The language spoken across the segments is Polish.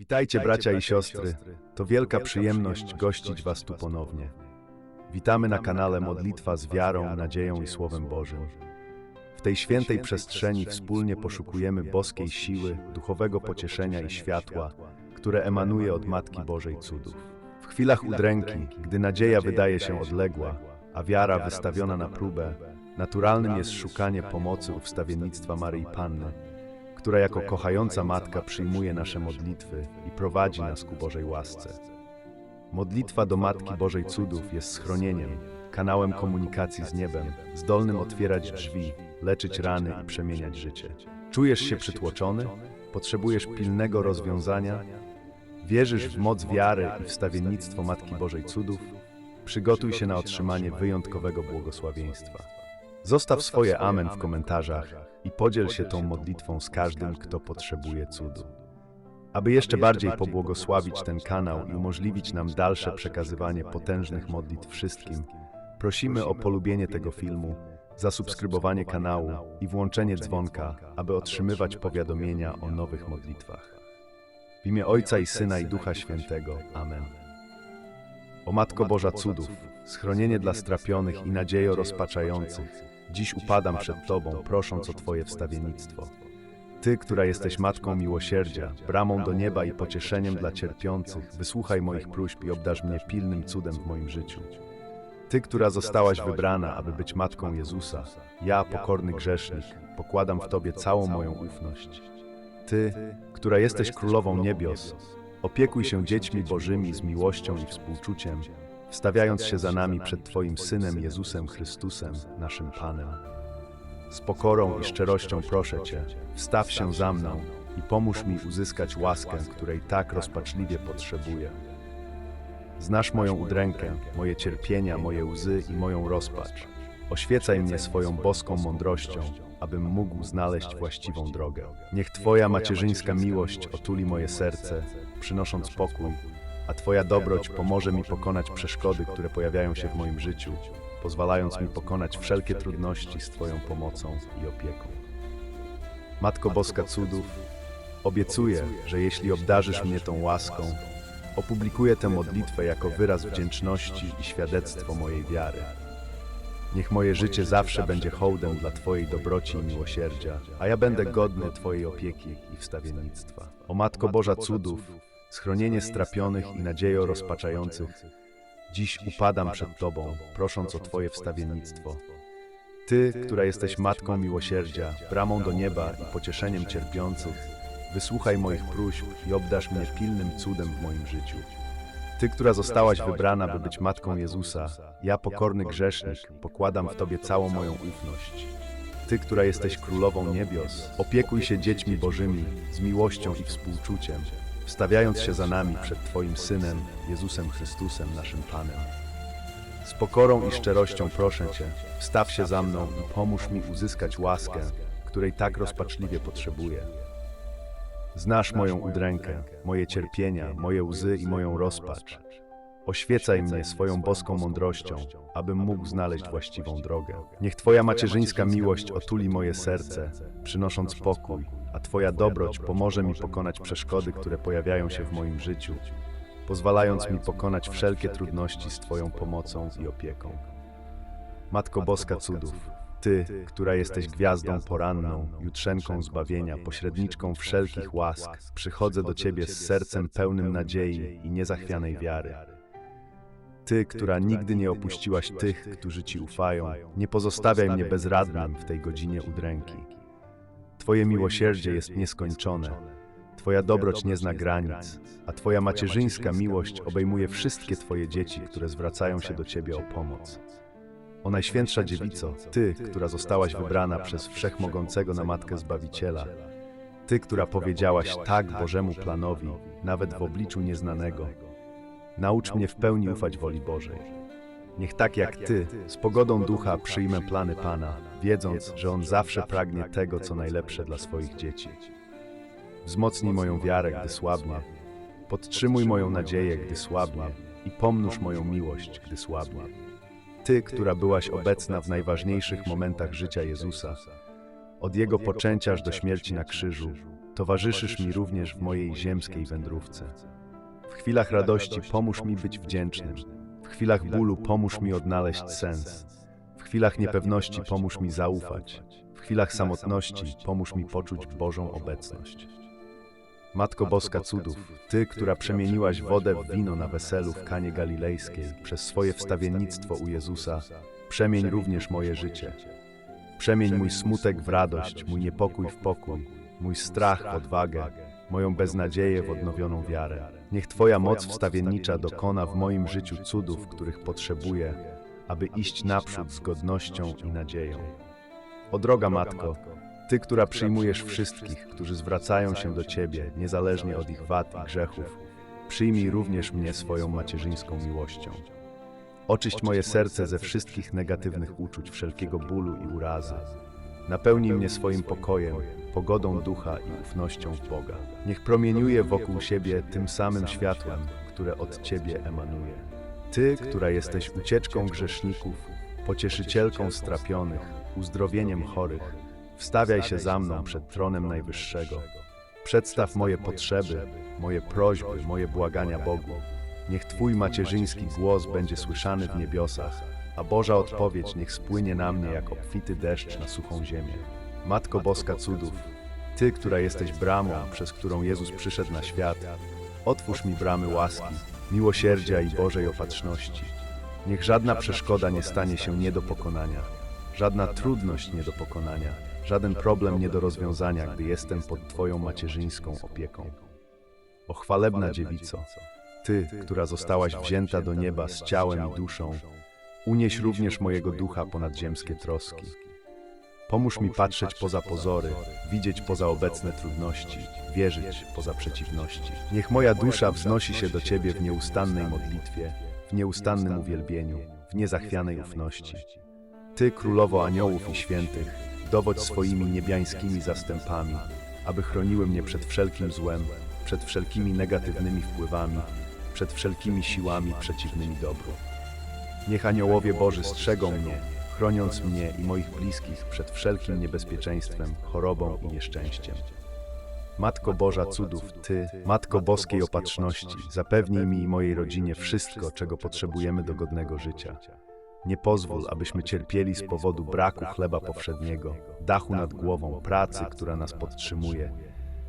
Witajcie bracia i siostry. To wielka przyjemność gościć Was tu ponownie. Witamy na kanale Modlitwa z wiarą, nadzieją i Słowem Bożym. W tej świętej przestrzeni wspólnie poszukujemy boskiej siły, duchowego pocieszenia i światła, które emanuje od Matki Bożej cudów. W chwilach udręki, gdy nadzieja wydaje się odległa, a wiara wystawiona na próbę, naturalnym jest szukanie pomocy u wstawiennictwa Maryi Panny, która jako kochająca matka przyjmuje nasze modlitwy i prowadzi nas ku Bożej łasce. Modlitwa do Matki Bożej Cudów jest schronieniem, kanałem komunikacji z niebem, zdolnym otwierać drzwi, leczyć rany i przemieniać życie. Czujesz się przytłoczony? Potrzebujesz pilnego rozwiązania? Wierzysz w moc wiary i wstawiennictwo Matki Bożej Cudów? Przygotuj się na otrzymanie wyjątkowego błogosławieństwa. Zostaw swoje amen w komentarzach i podziel się tą modlitwą z każdym, kto potrzebuje cudu. Aby jeszcze bardziej pobłogosławić ten kanał i umożliwić nam dalsze przekazywanie potężnych modlitw wszystkim, prosimy o polubienie tego filmu, zasubskrybowanie kanału i włączenie dzwonka, aby otrzymywać powiadomienia o nowych modlitwach. W imię Ojca i Syna i Ducha Świętego. Amen. O Matko Boża cudów, schronienie dla strapionych i nadziejo rozpaczających, dziś upadam przed Tobą, prosząc o Twoje wstawiennictwo. Ty, która jesteś Matką Miłosierdzia, bramą do nieba i pocieszeniem dla cierpiących, wysłuchaj moich próśb i obdarz mnie pilnym cudem w moim życiu. Ty, która zostałaś wybrana, aby być Matką Jezusa, ja, pokorny grzesznik, pokładam w Tobie całą moją ufność. Ty, która jesteś Królową Niebios, opiekuj się dziećmi Bożymi z miłością i współczuciem, wstawiając się za nami przed Twoim Synem Jezusem Chrystusem, naszym Panem. Z pokorą i szczerością proszę Cię, wstaw się za mną i pomóż mi uzyskać łaskę, której tak rozpaczliwie potrzebuję. Znasz moją udrękę, moje cierpienia, moje łzy i moją rozpacz. Oświecaj mnie swoją boską mądrością, abym mógł znaleźć właściwą drogę. Niech Twoja macierzyńska miłość otuli moje serce, przynosząc pokój, a Twoja dobroć pomoże mi pokonać przeszkody, które pojawiają się w moim życiu, pozwalając mi pokonać wszelkie trudności z Twoją pomocą i opieką. Matko Boska Cudów, obiecuję, że jeśli obdarzysz mnie tą łaską, opublikuję tę modlitwę jako wyraz wdzięczności i świadectwo mojej wiary. Niech moje życie zawsze będzie hołdem dla Twojej dobroci i miłosierdzia, a ja będę godny Twojej opieki i wstawiennictwa. O Matko Boża Cudów, schronienie strapionych i nadziejo rozpaczających, dziś upadam przed Tobą, prosząc o Twoje wstawiennictwo. Ty, która jesteś Matką Miłosierdzia, bramą do nieba i pocieszeniem cierpiących, wysłuchaj moich próśb i obdarz mnie pilnym cudem w moim życiu. Ty, która zostałaś wybrana, by być Matką Jezusa, ja, pokorny grzesznik, pokładam w Tobie całą moją ufność. Ty, która jesteś Królową Niebios, opiekuj się dziećmi Bożymi z miłością i współczuciem, wstawiając się za nami przed Twoim Synem, Jezusem Chrystusem, naszym Panem. Z pokorą i szczerością proszę Cię, wstaw się za mną i pomóż mi uzyskać łaskę, której tak rozpaczliwie potrzebuję. Znasz moją udrękę, moje cierpienia, moje łzy i moją rozpacz. Oświecaj mnie swoją boską mądrością, abym mógł znaleźć właściwą drogę. Niech Twoja macierzyńska miłość otuli moje serce, przynosząc pokój, a Twoja dobroć pomoże mi pokonać przeszkody, które pojawiają się w moim życiu, pozwalając mi pokonać wszelkie trudności z Twoją pomocą i opieką. Matko Boska Cudów, Ty, która jesteś gwiazdą poranną, jutrzenką zbawienia, pośredniczką wszelkich łask, przychodzę do Ciebie z sercem pełnym nadziei i niezachwianej wiary. Ty, która nigdy nie opuściłaś tych, którzy Ci ufają, nie pozostawiaj mnie bezradnym w tej godzinie udręki. Twoje miłosierdzie jest nieskończone, Twoja dobroć nie zna granic, a Twoja macierzyńska miłość obejmuje wszystkie Twoje dzieci, które zwracają się do Ciebie o pomoc. O Najświętsza Dziewico, Ty, która zostałaś wybrana przez Wszechmogącego na Matkę Zbawiciela, Ty, która powiedziałaś tak Bożemu planowi, nawet w obliczu nieznanego, naucz mnie w pełni ufać woli Bożej. Niech tak jak Ty, z pogodą ducha przyjmę plany Pana, wiedząc, że On zawsze pragnie tego, co najlepsze dla swoich dzieci. Wzmocnij moją wiarę, gdy słabnie, podtrzymuj moją nadzieję, gdy słabnie i pomnóż moją miłość, gdy słabnie. Ty, która byłaś obecna w najważniejszych momentach życia Jezusa, od Jego poczęcia aż do śmierci na krzyżu, towarzyszysz mi również w mojej ziemskiej wędrówce. W chwilach radości pomóż mi być wdzięcznym. W chwilach bólu pomóż mi odnaleźć sens. W chwilach niepewności pomóż mi zaufać. W chwilach samotności pomóż mi poczuć Bożą obecność. Matko Boska cudów, Ty, która przemieniłaś wodę w wino na weselu w Kanie Galilejskiej przez swoje wstawiennictwo u Jezusa, przemień również moje życie. Przemień mój smutek w radość, mój niepokój w pokój, mój strach w odwagę, moją beznadzieję w odnowioną wiarę. Niech Twoja moc wstawiennicza dokona w moim życiu cudów, których potrzebuję, aby iść naprzód z godnością i nadzieją. O droga Matko, Ty, która przyjmujesz wszystkich, którzy zwracają się do Ciebie, niezależnie od ich wad i grzechów, przyjmij również mnie swoją macierzyńską miłością. Oczyść moje serce ze wszystkich negatywnych uczuć, wszelkiego bólu i urazy. Napełnij mnie swoim pokojem, pogodą ducha i ufnością w Boga. Niech promieniuje wokół siebie tym samym światłem, które od Ciebie emanuje. Ty, która jesteś ucieczką grzeszników, pocieszycielką strapionych, uzdrowieniem chorych, wstawiaj się za mną przed tronem Najwyższego. Przedstaw moje potrzeby, moje prośby, moje błagania Bogu. Niech Twój macierzyński głos będzie słyszany w niebiosach, a Boża odpowiedź niech spłynie na mnie jak obfity deszcz na suchą ziemię. Matko Boska cudów, Ty, która jesteś bramą, przez którą Jezus przyszedł na świat, otwórz mi bramy łaski, miłosierdzia i Bożej opatrzności. Niech żadna przeszkoda nie stanie się nie do pokonania, żadna trudność nie do pokonania, żaden problem nie do rozwiązania, gdy jestem pod Twoją macierzyńską opieką. O chwalebna dziewico, Ty, która zostałaś wzięta do nieba z ciałem i duszą, unieś również mojego ducha ponad ziemskie troski. Pomóż mi patrzeć poza pozory, widzieć poza obecne trudności, wierzyć poza przeciwności. Niech moja dusza wznosi się do Ciebie w nieustannej modlitwie, w nieustannym uwielbieniu, w niezachwianej ufności. Ty, Królowo Aniołów i Świętych, dowodź swoimi niebiańskimi zastępami, aby chroniły mnie przed wszelkim złem, przed wszelkimi negatywnymi wpływami, przed wszelkimi siłami przeciwnymi dobru. Niech aniołowie Boży strzegą mnie, chroniąc mnie i moich bliskich przed wszelkim niebezpieczeństwem, chorobą i nieszczęściem. Matko Boża cudów, Ty, Matko Boskiej Opatrzności, zapewnij mi i mojej rodzinie wszystko, czego potrzebujemy do godnego życia. Nie pozwól, abyśmy cierpieli z powodu braku chleba powszedniego, dachu nad głową, pracy, która nas podtrzymuje,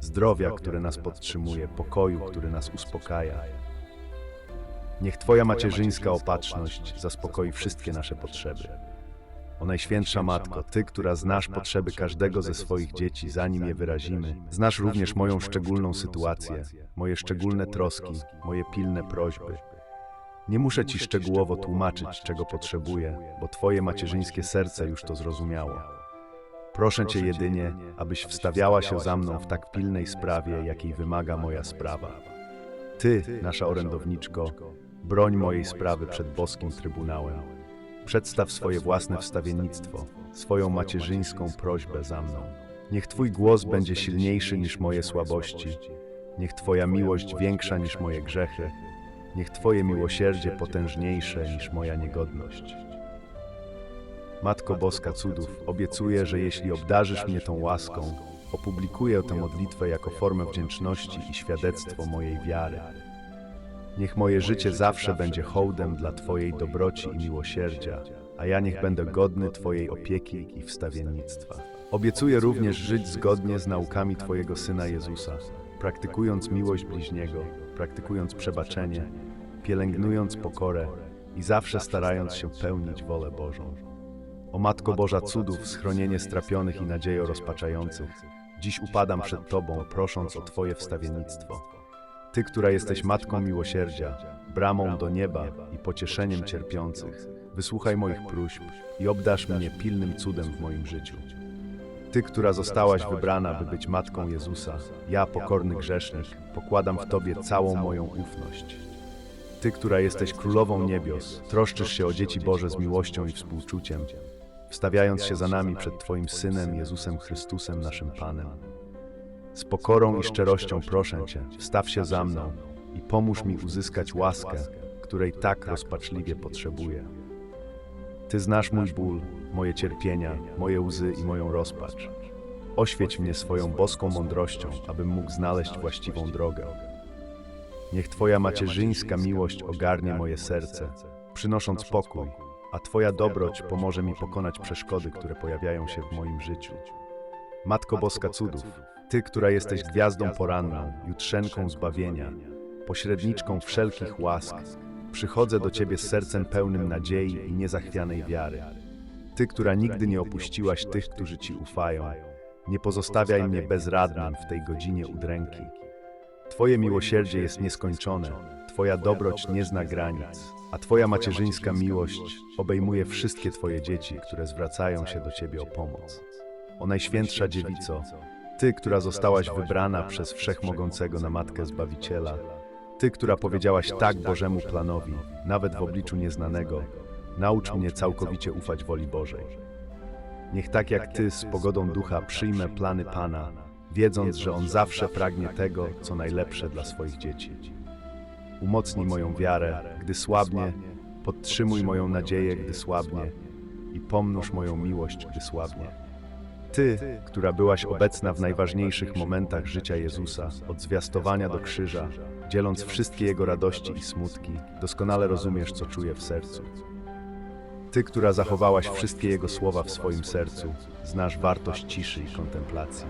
zdrowia, które nas podtrzymuje, pokoju, który nas uspokaja. Niech Twoja macierzyńska opatrzność zaspokoi wszystkie nasze potrzeby. O Najświętsza Matko, Ty, która znasz potrzeby każdego ze swoich dzieci, zanim je wyrazimy, znasz również moją szczególną sytuację, moje szczególne troski, moje pilne prośby. Nie muszę Ci szczegółowo tłumaczyć, czego potrzebuję, bo Twoje macierzyńskie serce już to zrozumiało. Proszę Cię jedynie, abyś wstawiała się za mną w tak pilnej sprawie, jakiej wymaga moja sprawa. Ty, nasza orędowniczko, broń mojej sprawy przed boskim Trybunałem. Przedstaw swoje własne wstawiennictwo, swoją macierzyńską prośbę za mną. Niech Twój głos będzie silniejszy niż moje słabości. Niech Twoja miłość większa niż moje grzechy. Niech Twoje miłosierdzie potężniejsze niż moja niegodność. Matko Boska cudów, obiecuję, że jeśli obdarzysz mnie tą łaską, opublikuję tę modlitwę jako formę wdzięczności i świadectwo mojej wiary. Niech moje życie zawsze będzie hołdem dla Twojej dobroci i miłosierdzia, a ja niech będę godny Twojej opieki i wstawiennictwa. Obiecuję również żyć zgodnie z naukami Twojego Syna Jezusa, praktykując miłość bliźniego, praktykując przebaczenie, pielęgnując pokorę i zawsze starając się pełnić wolę Bożą. O Matko Boża cudów, schronienie strapionych i nadziejo rozpaczających, dziś upadam przed Tobą, prosząc o Twoje wstawiennictwo. Ty, która jesteś Matką Miłosierdzia, bramą do nieba i pocieszeniem cierpiących, wysłuchaj moich próśb i obdasz mnie pilnym cudem w moim życiu. Ty, która zostałaś wybrana, by być Matką Jezusa, ja, pokorny grzesznik, pokładam w Tobie całą moją ufność. Ty, która jesteś Królową Niebios, troszczysz się o dzieci Boże z miłością i współczuciem, wstawiając się za nami przed Twoim Synem Jezusem Chrystusem, naszym Panem. Z pokorą i szczerością proszę Cię, wstaw się za mną i pomóż mi uzyskać łaskę, której tak rozpaczliwie potrzebuję. Ty znasz mój ból, moje cierpienia, moje łzy i moją rozpacz. oświeć mnie swoją boską mądrością, abym mógł znaleźć właściwą drogę. Niech Twoja macierzyńska miłość ogarnie moje serce, przynosząc pokój, a Twoja dobroć pomoże mi pokonać przeszkody, które pojawiają się w moim życiu. Matko Boska Cudów, Ty, która jesteś gwiazdą poranną, jutrzenką zbawienia, pośredniczką wszelkich łask, przychodzę do Ciebie z sercem pełnym nadziei i niezachwianej wiary. Ty, która nigdy nie opuściłaś tych, którzy Ci ufają, nie pozostawiaj mnie bezradnym w tej godzinie udręki. Twoje miłosierdzie jest nieskończone, Twoja dobroć nie zna granic, a Twoja macierzyńska miłość obejmuje wszystkie Twoje dzieci, które zwracają się do Ciebie o pomoc. O Najświętsza Dziewico, Ty, która zostałaś wybrana przez Wszechmogącego na Matkę Zbawiciela, Ty, która powiedziałaś tak Bożemu planowi, nawet w obliczu nieznanego, naucz mnie całkowicie ufać woli Bożej. Niech tak jak Ty z pogodą ducha przyjmę plany Pana, wiedząc, że On zawsze pragnie tego, co najlepsze dla swoich dzieci. Umocnij moją wiarę, gdy słabnie, podtrzymuj moją nadzieję, gdy słabnie. i pomnóż moją miłość, gdy słabnie. Ty, która byłaś obecna w najważniejszych momentach życia Jezusa, od zwiastowania do krzyża, dzieląc wszystkie Jego radości i smutki, doskonale rozumiesz, co czuje w sercu. Ty, która zachowałaś wszystkie Jego słowa w swoim sercu, znasz wartość ciszy i kontemplacji.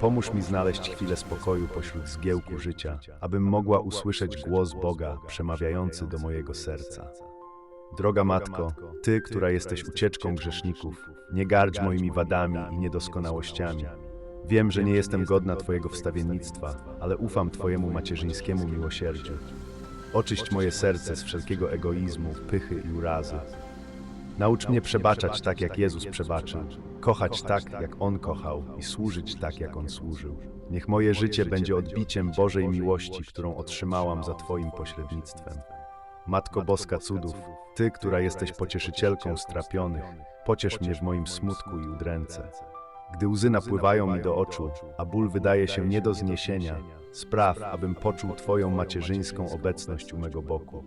Pomóż mi znaleźć chwilę spokoju pośród zgiełku życia, abym mogła usłyszeć głos Boga przemawiający do mojego serca. Droga Matko, Ty, która jesteś ucieczką grzeszników, nie gardź moimi wadami i niedoskonałościami. Wiem, że nie jestem godna Twojego wstawiennictwa, ale ufam Twojemu macierzyńskiemu miłosierdziu. Oczyść moje serce z wszelkiego egoizmu, pychy i urazy. Naucz mnie przebaczać tak, jak Jezus przebaczył, kochać tak, jak On kochał i służyć tak, jak On służył. Niech moje życie będzie odbiciem Bożej miłości, którą otrzymałam za Twoim pośrednictwem. Matko Boska Cudów, Ty, która jesteś pocieszycielką strapionych, pociesz mnie w moim smutku i udręce. Gdy łzy napływają mi do oczu, a ból wydaje się nie do zniesienia, spraw, abym poczuł Twoją macierzyńską obecność u mego boku.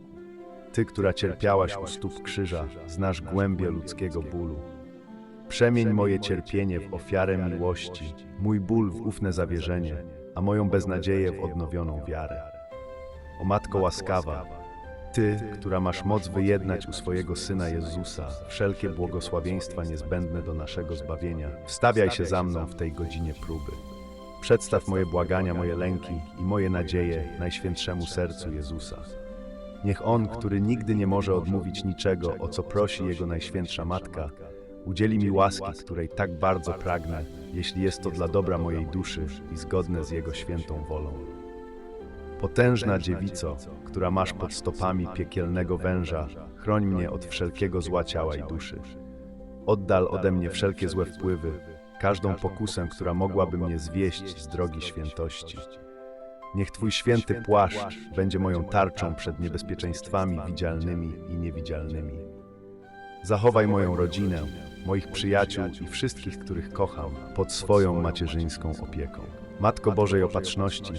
Ty, która cierpiałaś u stóp krzyża, znasz głębie ludzkiego bólu. Przemień moje cierpienie w ofiarę miłości, mój ból w ufne zawierzenie, a moją beznadzieję w odnowioną wiarę. O Matko łaskawa, Ty, która masz moc wyjednać u swojego Syna Jezusa wszelkie błogosławieństwa niezbędne do naszego zbawienia, wstawiaj się za mną w tej godzinie próby. Przedstaw moje błagania, moje lęki i moje nadzieje Najświętszemu Sercu Jezusa. Niech On, który nigdy nie może odmówić niczego, o co prosi Jego Najświętsza Matka, udzieli mi łaski, której tak bardzo pragnę, jeśli jest to dla dobra mojej duszy i zgodne z Jego świętą wolą. Potężna dziewico, która masz pod stopami piekielnego węża, chroń mnie od wszelkiego zła ciała i duszy. Oddal ode mnie wszelkie złe wpływy, każdą pokusę, która mogłaby mnie zwieść z drogi świętości. Niech Twój święty płaszcz będzie moją tarczą przed niebezpieczeństwami widzialnymi i niewidzialnymi. Zachowaj moją rodzinę, moich przyjaciół i wszystkich, których kocham, pod swoją macierzyńską opieką. Matko Bożej Opatrzności,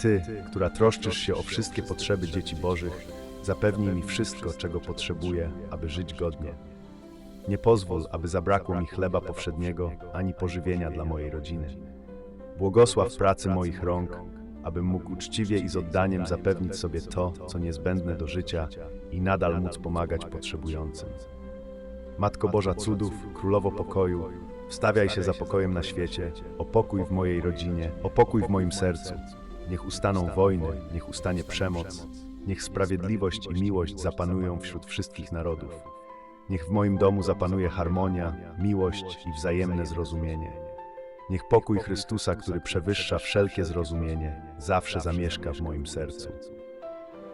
Ty, która troszczysz się o wszystkie potrzeby dzieci Bożych, zapewnij mi wszystko, czego potrzebuję, aby żyć godnie. Nie pozwól, aby zabrakło mi chleba powszedniego ani pożywienia dla mojej rodziny. Błogosław pracy moich rąk, abym mógł uczciwie i z oddaniem zapewnić sobie to, co niezbędne do życia i nadal móc pomagać potrzebującym. Matko Boża cudów, Królowo pokoju, wstawiaj się za pokojem na świecie, o pokój w mojej rodzinie, o pokój w moim sercu. Niech ustaną wojny, niech ustanie przemoc, niech sprawiedliwość i miłość zapanują wśród wszystkich narodów. Niech w moim domu zapanuje harmonia, miłość i wzajemne zrozumienie. Niech pokój Chrystusa, który przewyższa wszelkie zrozumienie, zawsze zamieszka w moim sercu.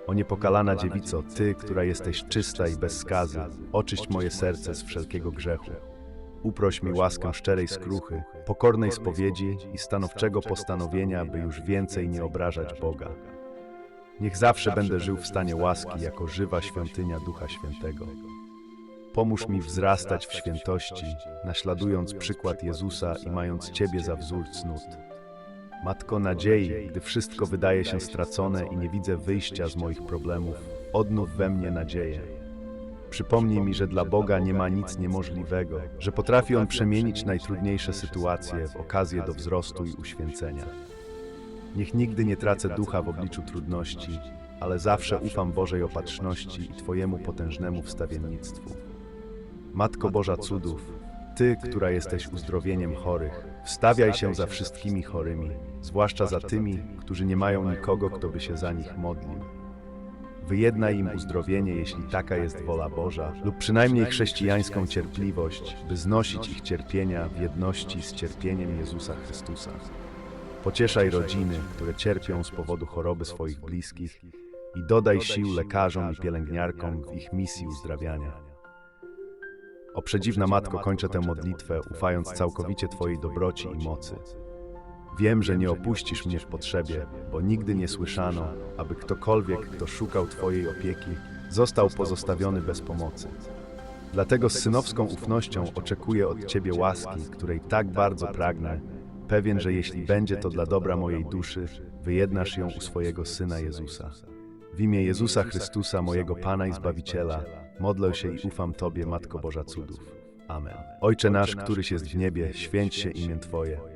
O niepokalana dziewico, Ty, która jesteś czysta i bez skazy, oczyść moje serce z wszelkiego grzechu. Uproś mi łaskę szczerej skruchy, pokornej spowiedzi i stanowczego postanowienia, by już więcej nie obrażać Boga. Niech zawsze będę żył w stanie łaski jako żywa świątynia Ducha Świętego. Pomóż mi wzrastać w świętości, naśladując przykład Jezusa i mając Ciebie za wzór cnót. Matko nadziei, gdy wszystko wydaje się stracone i nie widzę wyjścia z moich problemów, odnów we mnie nadzieję. Przypomnij mi, że dla Boga nie ma nic niemożliwego, że potrafi On przemienić najtrudniejsze sytuacje w okazję do wzrostu i uświęcenia. Niech nigdy nie tracę ducha w obliczu trudności, ale zawsze ufam Bożej opatrzności i Twojemu potężnemu wstawiennictwu. Matko Boża cudów, Ty, która jesteś uzdrowieniem chorych, wstawiaj się za wszystkimi chorymi, zwłaszcza za tymi, którzy nie mają nikogo, kto by się za nich modlił. Wyjednaj im uzdrowienie, jeśli taka jest wola Boża, lub przynajmniej chrześcijańską cierpliwość, by znosić ich cierpienia w jedności z cierpieniem Jezusa Chrystusa. Pocieszaj rodziny, które cierpią z powodu choroby swoich bliskich i dodaj sił lekarzom i pielęgniarkom w ich misji uzdrawiania. O przedziwna Matko, kończę tę modlitwę, ufając całkowicie Twojej dobroci i mocy. Wiem, że nie opuścisz mnie w potrzebie, bo nigdy nie słyszano, aby ktokolwiek, kto szukał Twojej opieki, został pozostawiony bez pomocy. Dlatego z synowską ufnością oczekuję od Ciebie łaski, której tak bardzo pragnę, pewien, że jeśli będzie to dla dobra mojej duszy, wyjednasz ją u swojego Syna Jezusa. W imię Jezusa Chrystusa, mojego Pana i Zbawiciela, modlę się i ufam Tobie, Matko Boża cudów. Amen. Ojcze nasz, któryś jest w niebie, święć się imię Twoje.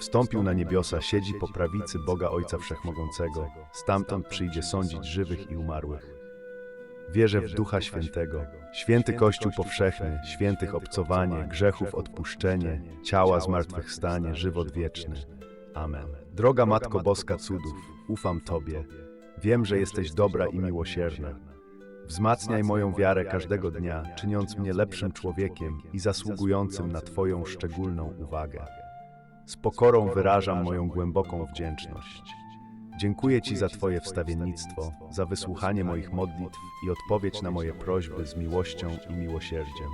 wstąpił na niebiosa, siedzi po prawicy Boga Ojca Wszechmogącego, stamtąd przyjdzie sądzić żywych i umarłych. Wierzę w Ducha Świętego, święty Kościół powszechny, świętych obcowanie, grzechów odpuszczenie, ciała zmartwychwstanie, żywot wieczny. Amen. Droga Matko Boska cudów, ufam Tobie. Wiem, że jesteś dobra i miłosierna. Wzmacniaj moją wiarę każdego dnia, czyniąc mnie lepszym człowiekiem i zasługującym na Twoją szczególną uwagę. Z pokorą wyrażam moją głęboką wdzięczność. Dziękuję Ci za Twoje wstawiennictwo, za wysłuchanie moich modlitw i odpowiedź na moje prośby z miłością i miłosierdziem.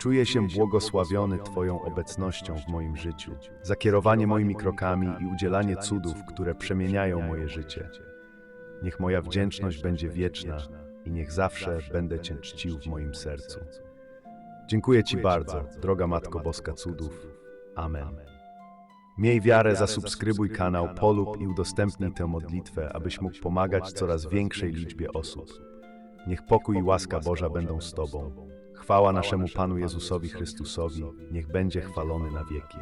Czuję się błogosławiony Twoją obecnością w moim życiu, za kierowanie moimi krokami i udzielanie cudów, które przemieniają moje życie. Niech moja wdzięczność będzie wieczna i niech zawsze będę Cię czcił w moim sercu. Dziękuję Ci bardzo, droga Matko Boska Cudów. Amen. Miej wiarę, zasubskrybuj kanał, polub i udostępnij tę modlitwę, abyś mógł pomagać coraz większej liczbie osób. Niech pokój i łaska Boża będą z Tobą. Chwała naszemu Panu Jezusowi Chrystusowi, niech będzie chwalony na wieki.